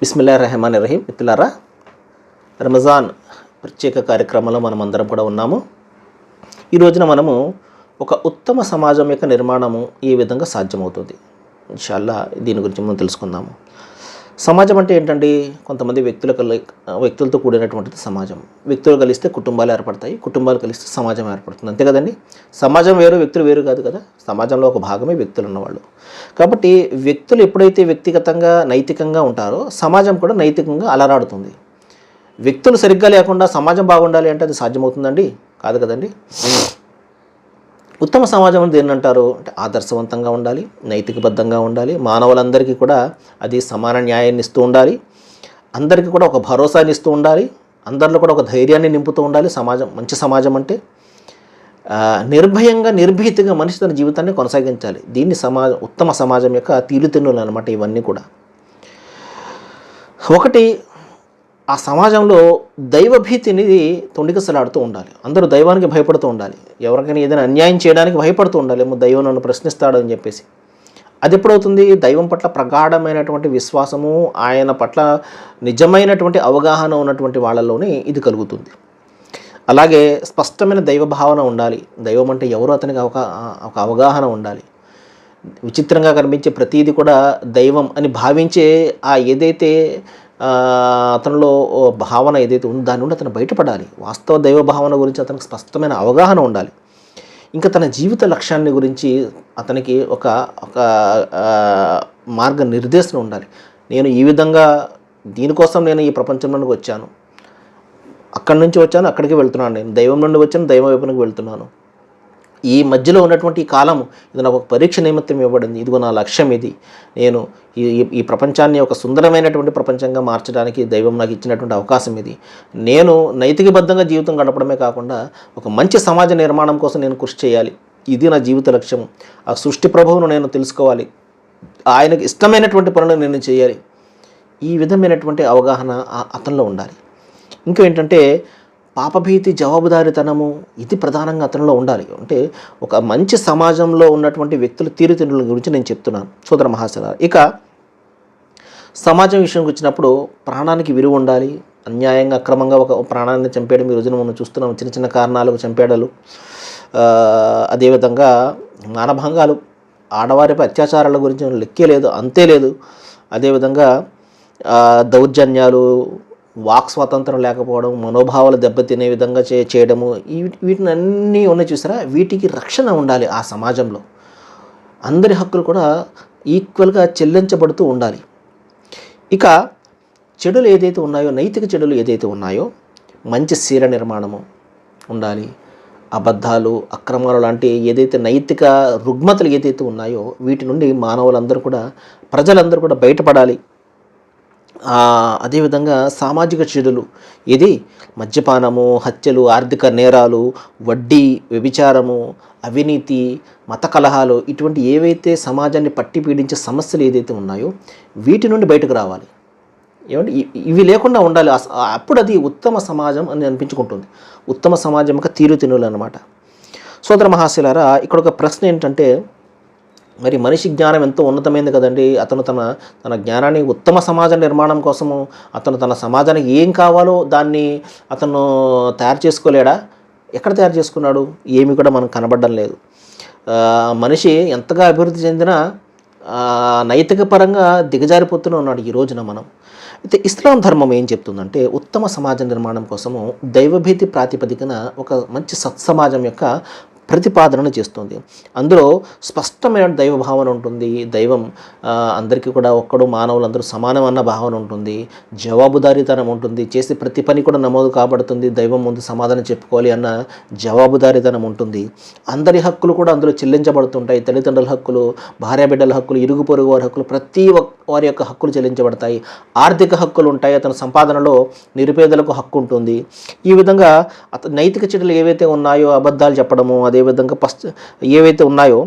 బిస్మిల్లా రెహమాన్ రహీం మిత్రులారా రమజాన్ ప్రత్యేక కార్యక్రమంలో మనం అందరం కూడా ఉన్నాము. ఈ రోజున మనము ఒక ఉత్తమ సమాజం యొక్క నిర్మాణము ఏ విధంగా సాధ్యమవుతుంది. ఇన్షాల్లా దీని గురించి మనం తెలుసుకుందాము. సమాజం అంటే ఏంటండి? కొంతమంది వ్యక్తుల వ్యక్తులతో కూడినటువంటిది సమాజం. వ్యక్తులు కలిస్తే కుటుంబాలు ఏర్పడతాయి కుటుంబాలు కలిస్తే సమాజం ఏర్పడుతుంది. అంతే కదండి? సమాజం వేరు వ్యక్తులు వేరు కాదు కదా? సమాజంలో ఒక భాగమే వ్యక్తులు ఉన్నవాళ్ళు. కాబట్టి వ్యక్తులు ఎప్పుడైతే వ్యక్తిగతంగా నైతికంగా ఉంటారో సమాజం కూడా నైతికంగా అలరాడుతుంది. వ్యక్తులు సరిగ్గా లేకుండా సమాజం బాగుండాలి అంటే అది సాధ్యమవుతుందండి? కాదు కదండి? ఉత్తమ సమాజం అంటే ఏంటంటారు? అంటారు అంటే ఆదర్శవంతంగా ఉండాలి నైతికబద్ధంగా ఉండాలి. మానవులందరికీ కూడా అది సమాన న్యాయాన్ని ఇస్తూ ఉండాలి. అందరికీ కూడా ఒక భరోసాని ఇస్తూ ఉండాలి. అందరిలో కూడా ఒక ధైర్యాన్ని నింపుతూ ఉండాలి. సమాజం మంచి సమాజం అంటే నిర్భయంగా నిర్భీతిగా మనిషి తన జీవితాన్ని కొనసాగించాలి. దీన్ని సమాజం ఉత్తమ సమాజం యొక్క తీరుతెన్నులు అనమాట ఇవన్నీ కూడా. ఒకటి ఆ సమాజంలో దైవభీతిని తొండికసలాడుతూ ఉండాలి. అందరూ దైవానికి భయపడుతూ ఉండాలి. ఎవరికైనా ఏదైనా అన్యాయం చేయడానికి భయపడుతూ ఉండాలి. ఏమో దైవం నన్ను ప్రశ్నిస్తాడు అని చెప్పేసి. అది ఎప్పుడవుతుంది? దైవం పట్ల ప్రగాఢమైనటువంటి విశ్వాసము ఆయన పట్ల నిజమైనటువంటి అవగాహన ఉన్నటువంటి వాళ్ళలోనే ఇది కలుగుతుంది. అలాగే స్పష్టమైన దైవ భావన ఉండాలి. దైవం అంటే ఎవరు అతనికి ఒక ఒక అవగాహన ఉండాలి. విచిత్రంగా కనిపించే ప్రతీది కూడా దైవం అని భావించే ఆ ఏదైతే అతనిలో ఓ భావన ఏదైతే ఉందో దాని నుండి అతను బయటపడాలి. వాస్తవ దైవ భావన గురించి అతనికి స్పష్టమైన అవగాహన ఉండాలి. ఇంకా తన జీవిత లక్ష్యాన్ని గురించి అతనికి ఒక ఒక మార్గ నిర్దేశం ఉండాలి. నేను ఈ విధంగా దీనికోసం నేను ఈ ప్రపంచంలోకి వచ్చాను. అక్కడి నుంచి వచ్చాను అక్కడికి వెళ్తున్నాను నేను. దైవం నుండి వచ్చాను దైవ వైపునకు వెళ్తున్నాను. ఈ మధ్యలో ఉన్నటువంటి ఈ కాలం ఇది నాకు ఒక పరీక్ష నిమిత్తం ఇవ్వబడింది. ఇదిగో నా లక్ష్యం ఇది. నేను ఈ ఈ- ప్రపంచాన్ని ఒక సుందరమైనటువంటి ప్రపంచంగా మార్చడానికి దైవం నాకు ఇచ్చినటువంటి అవకాశం ఇది. నేను నైతికబద్ధంగా జీవితం గడపడమే కాకుండా ఒక మంచి సమాజ నిర్మాణం కోసం నేను కృషి చేయాలి. ఇది నా జీవిత లక్ష్యం ఆ సృష్టి ప్రభువును నేను తెలుసుకోవాలి. ఆయనకు ఇష్టమైనటువంటి పనులు నేను చేయాలి. ఈ విధమైనటువంటి అవగాహన ఆ- అతనిలో ఉండాలి. ఇంకా ఏంటంటే పాపభీతి జవాబుదారితనము ఇది ప్రధానంగా అతనిలో ఉండాలి. అంటే ఒక మంచి సమాజంలో ఉన్నటువంటి వ్యక్తుల తీరుతెన్నుల గురించి నేను చెప్తున్నాను. సోదర మహాశల ఇక సమాజం విషయంకి వచ్చినప్పుడు ప్రాణానికి విలువ ఉండాలి. అన్యాయంగా అక్రమంగా ఒక ప్రాణాన్ని చంపేయడం ఈ రోజున మనం చూస్తున్నాం. చిన్న చిన్న కారణాలకు చంపేడలు అదేవిధంగా మానభంగాలు ఆడవారిపై అత్యాచారాల గురించి లెక్కే లేదు అంతే లేదు. అదేవిధంగా దౌర్జన్యాలు వాక్ స్వాతంత్రం లేకపోవడం మనోభావాలు దెబ్బతినే విధంగా చే చేయడము వీటిని అన్నీ ఉన్నాయి చూసారా? వీటికి రక్షణ ఉండాలి ఆ సమాజంలో. అందరి హక్కులు కూడా ఈక్వల్గా చెల్లించబడుతూ ఉండాలి. ఇక చెడులు ఏదైతే ఉన్నాయో నైతిక చెడులు ఏదైతే ఉన్నాయో మంచి శీల నిర్మాణము ఉండాలి. అబద్ధాలు అక్రమాలు లాంటి ఏదైతే నైతిక రుగ్మతలు ఏదైతే ఉన్నాయో వీటి నుండి మానవులందరూ కూడా ప్రజలందరూ కూడా బయటపడాలి. అదేవిధంగా సామాజిక చెడులు ఇది మద్యపానము హత్యలు ఆర్థిక నేరాలు వడ్డీ వ్యభిచారము అవినీతి మత కలహాలు ఇటువంటి ఏవైతే సమాజాన్ని పట్టి పీడించే సమస్యలు ఏదైతే ఉన్నాయో వీటి నుండి బయటకు రావాలి. ఏమంటే ఇవి లేకుండా ఉండాలి. అస- అప్పుడు అది ఉత్తమ సమాజం అని అనిపించుకుంటుంది. ఉత్తమ సమాజం యొక్క తీరు తినులు అనమాట సోదర మహాశిలారా ఇక్కడ ఒక ప్రశ్న ఏంటంటే మరి మనిషి జ్ఞానం ఎంతో ఉన్నతమైంది కదండి. అతను తన తన జ్ఞానాన్ని ఉత్తమ సమాజ నిర్మాణం కోసము అతను తన సమాజానికి ఏం కావాలో దాన్ని అతను తయారు చేసుకోలేడా? ఎక్కడ తయారు చేసుకున్నాడు? ఏమి కూడా మనకు కనబడడం లేదు. మనిషి ఎంతగా అభివృద్ధి చెందినా నైతిక పరంగా దిగజారిపోతూనే ఉన్నాడు ఈ రోజున మనం. అయితే ఇస్లాం ధర్మం ఏం చెప్తుందంటే ఉత్తమ సమాజ నిర్మాణం కోసము దైవభీతి ప్రాతిపదికన ఒక మంచి సత్సమాజం యొక్క ప్రతిపాదనను చేస్తుంది. అందులో స్పష్టమైన దైవ భావన ఉంటుంది. దైవం అందరికీ కూడా ఒక్కడు మానవులందరూ సమానం అన్న భావన ఉంటుంది. జవాబుదారీతనం ఉంటుంది. చేసే ప్రతి పని కూడా నమోదు కాబడుతుంది. దైవం ముందు సమాధానం చెప్పుకోవాలి అన్న జవాబుదారీతనం ఉంటుంది. అందరి హక్కులు కూడా అందులో చెల్లించబడుతుంటాయి. తల్లిదండ్రుల హక్కులు భార్యాబిడ్డల హక్కులు ఇరుగు పొరుగు వారి హక్కులు ప్రతి ఒక్క వారి యొక్క హక్కులు చెల్లించబడతాయి. ఆర్థిక హక్కులు ఉంటాయి. అతని సంపాదనలో నిరుపేదలకు హక్కు ఉంటుంది. ఈ విధంగా అత నైతిక చెడులు ఏవైతే ఉన్నాయో అబద్ధాలు చెప్పడము అదేవిధంగా పస్ ఏవైతే ఉన్నాయో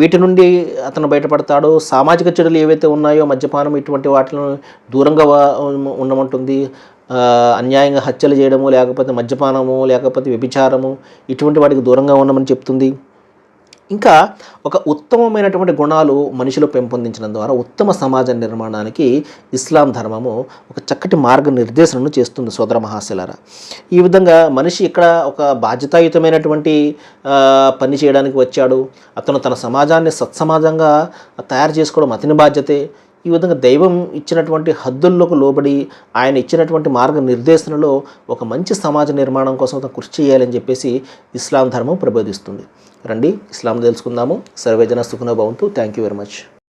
వీటి నుండి అతను బయటపడతాడు. సామాజిక చెడులు ఏవైతే ఉన్నాయో మద్యపానం ఇటువంటి వాటిని దూరంగా ఉండమంటుంది. అన్యాయంగా హత్యలు చేయడము లేకపోతే మద్యపానము లేకపోతే వ్యభిచారము ఇటువంటి వాటికి దూరంగా ఉండమని చెప్తుంది. ఇంకా ఒక ఉత్తమమైనటువంటి గుణాలు మనిషిలో పెంపొందించడం ద్వారా ఉత్తమ సమాజ నిర్మాణానికి ఇస్లాం ధర్మము ఒక చక్కటి మార్గనిర్దేశనను చేస్తుంది సోదర మహాశిలారా. ఈ విధంగా మనిషి ఇక్కడ ఒక బాధ్యతాయుతమైనటువంటి పని చేయడానికి వచ్చాడు. అతను తన సమాజాన్ని సత్సమాజంగా తయారు చేసుకోవడం అతని బాధ్యతే. ఈ విధంగా దైవం ఇచ్చినటువంటి హద్దుల్లోకి లోబడి ఆయన ఇచ్చినటువంటి మార్గ నిర్దేశనలో ఒక మంచి సమాజ నిర్మాణం కోసం కృషి చేయాలని చెప్పేసి ఇస్లాం ధర్మం ప్రబోధిస్తుంది. రండి ఇస్లాం తెలుసుకుందాము. సర్వేజన సుఖన భవంతు. Thank you very much